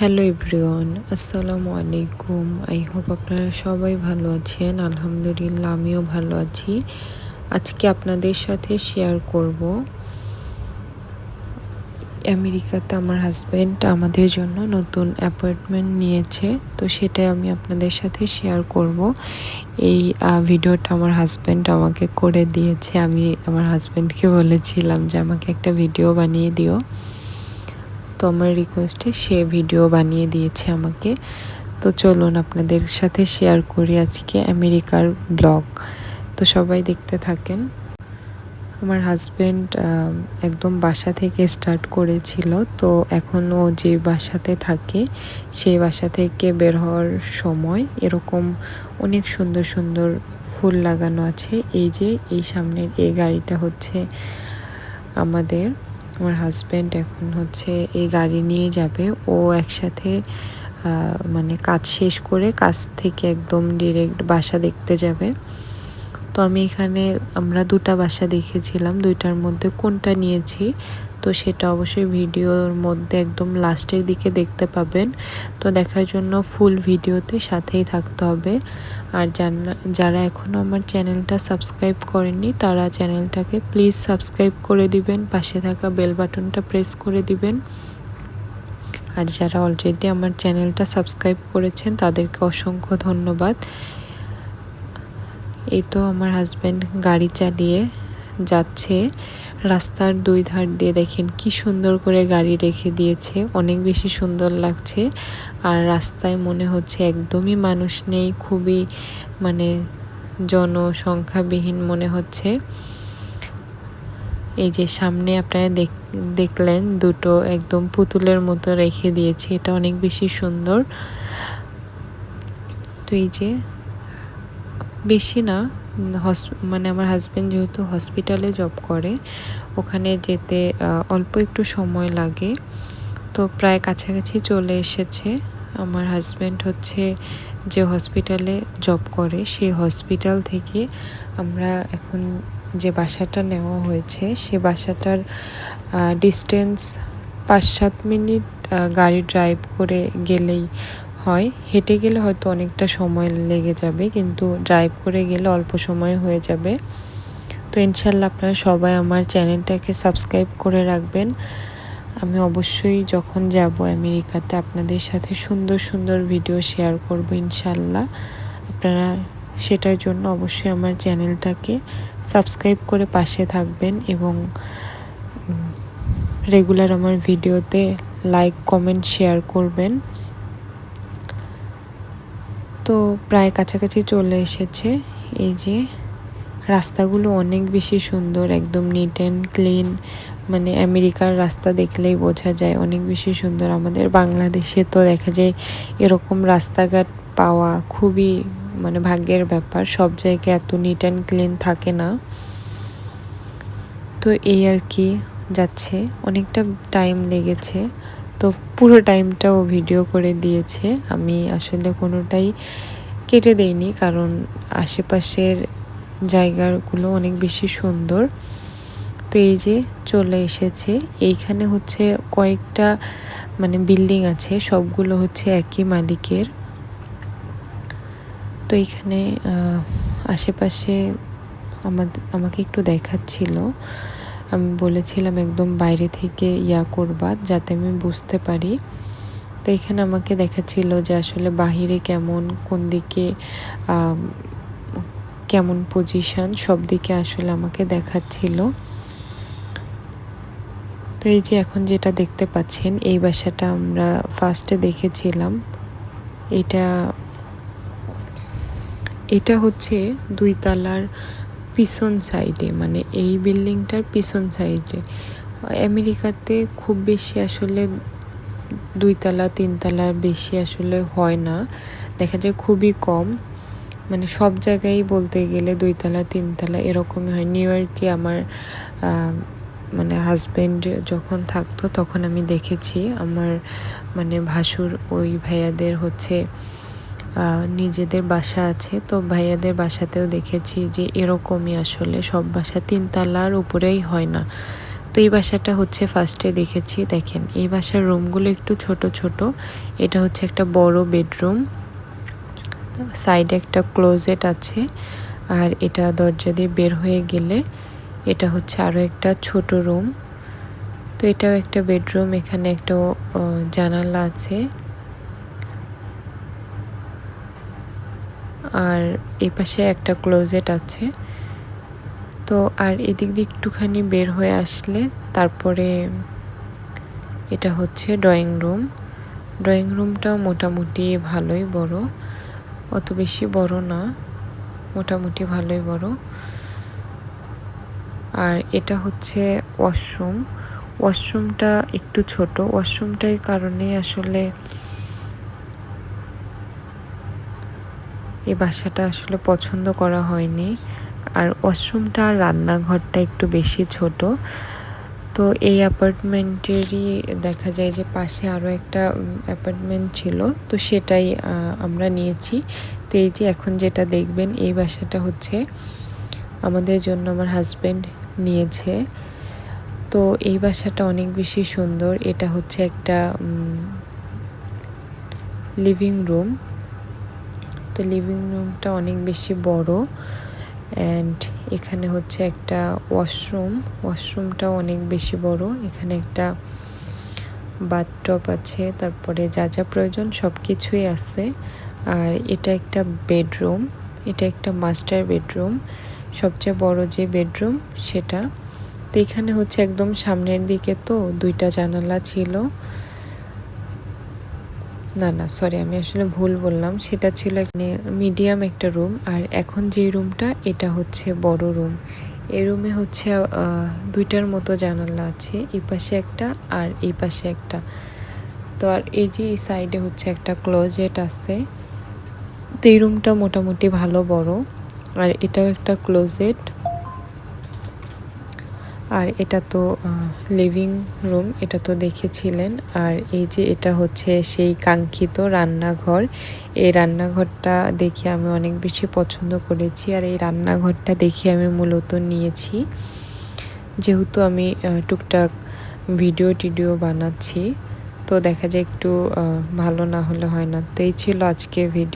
Hello everyone আসসালামু আলাইকুম I hope আপনারা সবাই ভালো আছেন। আলহামদুলিল্লাহ, আমিও ভালো আছি। আজকে আপনাদের সাথে শেয়ার করব। আমেরিকাতে আমার হাজব্যান্ড আমাদের জন্য নতুন অ্যাপয়েন্টমেন্ট নিয়েছে। তো সেটাই আমি আপনাদের সাথে শেয়ার করব। এই ভিডিওটা আমার হাজব্যান্ড আমাকে করে দিয়েছে। আমি আমার হাজব্যান্ডকে বলেছিলাম যে, আমাকে একটা ভিডিও বানিয়ে দিও। তো আমার রিকোয়েস্টে সে ভিডিও বানিয়ে দিয়েছে আমাকে। তো চলুন আপনাদের সাথে শেয়ার করি আজকে আমেরিকার ব্লগ তো সবাই দেখতে থাকেন। আমার হাজব্যান্ড একদম বাসা থেকে স্টার্ট করেছিল। তো এখন ও যে বাসাতে থাকে, সেই বাসা থেকে বের হওয়ার সময় এরকম অনেক সুন্দর সুন্দর ফুল লাগানো আছে। এই যে, এই সামনের এই গাড়িটা হচ্ছে আমাদের আমার হাজব্যান্ড এখন হচ্ছে এই গাড়ি নিয়ে যাবে। ও একসাথে মানে কাজ শেষ করে কাজ থেকে একদম ডিরেক্ট বাসা দেখতে যাবে। তো আমি এখানে আমরা দুটা বাসা দেখেছিলাম, দুইটার মধ্যে কোনটা নিয়েছি, তো সেটা অবশ্যই ভিডিওর মধ্যে একদম লাস্টের দিকে দেখতে পাবেন। তো দেখার জন্য ফুল ভিডিওতে সাথেই থাকতে হবে। আর যারা এখনও আমার চ্যানেলটা সাবস্ক্রাইব করেননি, তারা চ্যানেলটাকে প্লিজ সাবস্ক্রাইব করে দিবেন, পাশে থাকা বেল বাটনটা প্রেস করে দিবেন। আর যারা অলরেডি আমার চ্যানেলটা সাবস্ক্রাইব করেছেন, তাদেরকে অসংখ্য ধন্যবাদ। এই তো আমার হাজব্যান্ড গাড়ি চালিয়ে যাচ্ছে। রাস্তার দুই ধার দিয়ে দেখেন কি সুন্দর করে গাড়ি রেখে দিয়েছে, অনেক বেশি সুন্দর লাগছে। আর রাস্তায় মনে হচ্ছে একদমই মানুষ নেই, খুবই মানে জনসংখ্যাবিহীন মনে হচ্ছে। এই যে সামনে আপনারা দেখলেন দুটো একদম পুতুলের মতো রেখে দিয়েছে, এটা অনেক বেশি সুন্দর। তো এই যে বেশি না। হস মানে আমার হাজব্যান্ড যেহেতু হসপিটালে জব করে, ওখানে যেতে অল্প একটু সময় লাগে। তো প্রায় কাছাকাছি চলে এসেছে। আমার হাজব্যান্ড হচ্ছে যে হসপিটালে জব করে, সেই হসপিটাল থেকে আমরা এখন যে বাসাটা নেওয়া হয়েছে, সে বাসাটার ডিস্টেন্স পাঁচ সাত মিনিট গাড়ি ড্রাইভ করে গেলেই হয়। হেঁটে গেলে হয়তো অনেকটা সময় লেগে যাবে, কিন্তু ড্রাইভ করে গেলে অল্প সময় হয়ে যাবে। তো ইনশাল্লাহ আপনারা সবাই আমার চ্যানেলটাকে সাবস্ক্রাইব করে রাখবেন। আমি অবশ্যই যখন যাব আমেরিকাতে আপনাদের সাথে সুন্দর সুন্দর ভিডিও শেয়ার করব ইনশাল্লাহ আপনারা সেটার জন্য অবশ্যই আমার চ্যানেলটাকে সাবস্ক্রাইব করে পাশে থাকবেন এবং রেগুলার আমার ভিডিওতে লাইক কমেন্ট শেয়ার করবেন। তো প্রায় কাছাকাছি চলে এসেছে। এই যে রাস্তাগুলো অনেক বেশি সুন্দর, একদম নিট অ্যান্ড ক্লিন মানে আমেরিকার রাস্তা দেখলেই বোঝা যায় অনেক বেশি সুন্দর। আমাদের বাংলাদেশে তো দেখা যায় এরকম রাস্তাঘাট পাওয়া খুবই মানে ভাগ্যের ব্যাপার। সব জায়গায় এত নিট অ্যান্ড ক্লিন থাকে না। তো এই আর কি যাচ্ছে। অনেকটা টাইম লেগেছে। তো পুরো টাইমটাও ভিডিও করে দিয়েছে। আমি আসলে কোনোটাই কেটে দেইনি কারণ আশেপাশের জায়গাগুলো অনেক বেশি সুন্দর। তো এই যে চলে এসেছে। এইখানে হচ্ছে কয়েকটা মানে বিল্ডিং আছে, সবগুলো হচ্ছে একই মালিকের। তো এইখানে আশেপাশে আমাদের আমাকে একটু দেখাচ্ছিল। আমি বলেছিলাম একদম বাইরে থেকে ইয়া করবা যাতে আমি বুঝতে পারি। তো এখানে আমাকে দেখাচ্ছিল যে আসলে বাহিরে কেমন, কোন দিকে কেমন পজিশন সব দিকে আসলে আমাকে দেখাচ্ছিল। তো এই যে এখন যেটা দেখতে পাচ্ছেন, এই বাসাটা আমরা ফার্স্টে দেখেছিলাম। এটা এটা হচ্ছে দুই তালার পিছন সাইডে মানে এই বিল্ডিংটার পিছন সাইডে আমেরিকাতে খুব বেশি আসলে দুইতলা তিনতলার বেশি আসলে হয় না। দেখা যায় খুবই কম। মানে সব জায়গায় বলতে গেলে দুইতলা, তিনতলা এরকমই হয়। নিউ ইয়র্কে আমার মানে হাজব্যান্ড যখন থাকতো তখন আমি দেখেছি। আমার মানে ভাসুর ওই ভাইয়াদের হচ্ছে নিজেদের বাসা আছে। তো ভাইয়াদের বাসাতেও দেখেছি যে এরকমই আসলে সব বাসা তিনতলার উপরেই হয় না। তো এই বাসাটা হচ্ছে ফার্স্টে দেখেছি। দেখেন, এই বাসার রুমগুলো একটু ছোট ছোট। এটা হচ্ছে একটা বড় বেডরুম সাইডে একটা ক্লোজেট আছে। আর এটা দরজা দিয়ে বের হয়ে গেলে এটা হচ্ছে আরও একটা ছোট রুম তো এটাও একটা বেডরুম এখানে একটা জানালা আছে। আর এই পাশে একটা ক্লোজেট আছে। তো আর এদিক দিয়ে একটুখানি বের হয়ে আসলে তারপরে এটা হচ্ছে ড্রয়িং রুম ড্রয়িং রুমটা মোটামুটি ভালোই বড়। অত বেশি বড় না, মোটামুটি ভালোই বড়। আর এটা হচ্ছে ওয়াশরুম ওয়াশরুমটা একটু ছোট। ওয়াশরুমটার কারণে আসলে এই বাসাটা আসলে পছন্দ করা হয়নি। আর ওয়াশরুমটা আর রান্নাঘরটা একটু বেশি ছোট। তো এই অ্যাপার্টমেন্টেরই দেখা যায় যে পাশে আরও একটা অ্যাপার্টমেন্ট ছিল। তো সেটাই আমরা নিয়েছি। তো এই যে এখন যেটা দেখবেন, এই বাসাটা হচ্ছে আমাদের জন্য আমার হাজব্যান্ড নিয়েছে। তো এই বাসাটা অনেক বেশি সুন্দর। এটা হচ্ছে একটা লিভিং রুম তো লিভিং রুমটা অনেক বেশি বড় অ্যান্ড এখানে হচ্ছে একটা ওয়াশরুম ওয়াশরুমটাও অনেক বেশি বড়। এখানে একটা বাথটপ আছে, তারপরে যা যা প্রয়োজন সব কিছুই আছে। আর এটা একটা বেডরুম এটা একটা মাস্টার বেডরুম সবচেয়ে বড় যে বেডরুম সেটা। তো এখানে হচ্ছে একদম সামনের দিকে তো দুইটা জানালা ছিল। না না সরি আমি আসলে ভুল বললাম। সেটা ছিল এখানে মিডিয়াম একটা রুম আর এখন যে রুমটা এটা হচ্ছে বড় রুম এই রুমে হচ্ছে দুইটার মতো জানালা আছে, এই পাশে একটা আর এই পাশে একটা। তো আর এই যে এই সাইডে হচ্ছে একটা ক্লোজেট আছে। তো এই রুমটা মোটামুটি ভালো বড়, আর এটাও একটা ক্লোজেট আর এটা তো লিভিং রুম এটা তো দেখেছিলেন। আর এই যে এটা হচ্ছে সেই কাঙ্ক্ষিত রান্নাঘর। এই রান্নাঘরটা দেখে আমি অনেক বেশি পছন্দ করেছি আর এই রান্নাঘরটা দেখে আমি মূলত নিয়েছি। যেহেতু আমি টুকটাক ভিডিও টিডিও বানাচ্ছি, তো দেখা যায় একটু ভালো না হলে হয় না। তো এই ছিল আজকে ভিডিও